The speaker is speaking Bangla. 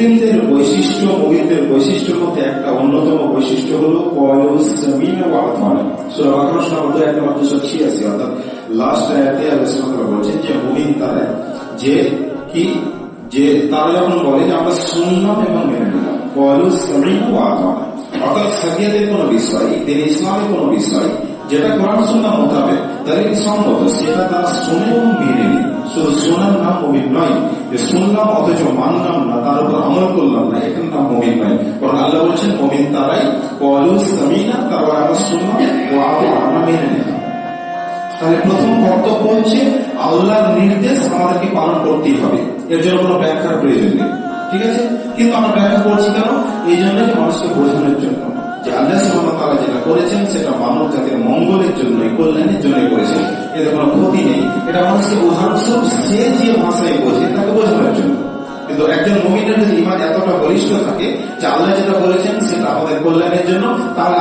মুসলিমদের বৈশিষ্ট্য মুমিনদের বৈশিষ্ট্যের মধ্যে একটা অন্যতম বৈশিষ্ট্য হলো কয়ুসমিন ও আতমান সূরা বাকারা সূরা মধ্যে একটা মাত্র 86 অর্থাৎ লাস্ট আয়াতে আল্লাহ সুবহানাহু বলছেন যে মুমিন তারা যে কি যে তারা যখন বলে যে আমরা শুনলাম এবং মেনে নিলাম কয়ুসমিন ও আতমান অর্থাৎ শরিয়তের কোনো বিষয় দিন ইসলামের কোনো বিষয় যেটা কোরআন সুন্নাহ মোতাবেক তাহলে সম্মত সেটা তারা শুনে এবং মেনে তার কারণ আল্লাহ তাহলে প্রথম কর্তব্য হচ্ছে, আল্লাহর নির্দেশ আমাদেরকে পালন করতেই হবে। এর জন্য কোনো ব্যাখ্যার প্রয়োজন নেই। ঠিক আছে? কিন্তু আমরা ব্যাখ্যা করছি কেন? এই জন্য মানুষকে বোঝানোর জন্য। যে আল্লাহ সুবহানাহু তাআলা যেটা করেছেন, সেটা মানব জাতির মঙ্গলের জন্য কল্যাণের জন্য করেছেন এতে কোনো সে যে তাকে বোঝানোর জন্য। কিন্তু একজন এতটা বলিষ্ঠ থাকে আল্লাহ যেটা বলেছেন সেটা আমাদের কল্যাণের জন্য, তাহলে